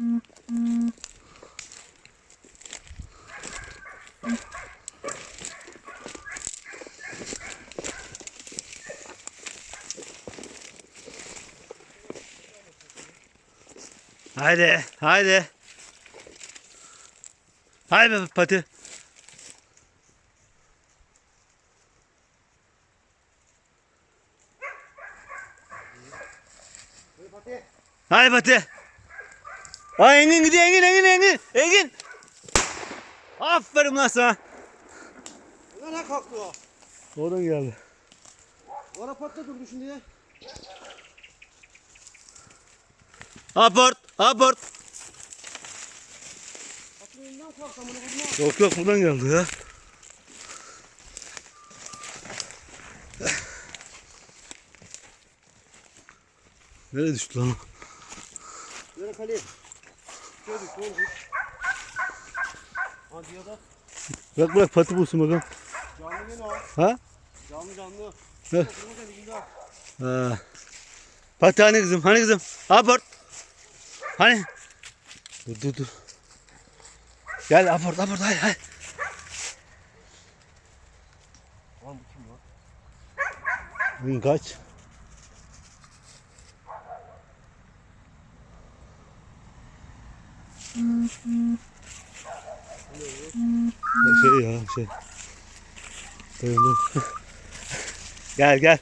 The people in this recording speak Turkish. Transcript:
Haydi, haydi. Haydi pati. Haydi pati. Ay Engin gidiyor Engin Engin Engin. Engin. Aferin lan sana. Nereye kalktı o? Oradan geldi. Bana patla durdu şimdi ya. Amına koyma. Yok yok buradan geldi ya. Nereye düştü lan? Nereye kaleye? Düştü oğlum. Hadi ya da Bırak bırak pati bulsun bakalım. canlı gene o. Ha? Canlı canlı. Al. Ha. Pati hani kızım? Hani kızım? Aport. Hani? Dur dur dur. Gel aport aport hay hay. Lan bu kim lan? Kaç? Şey ya şey. Gel gel.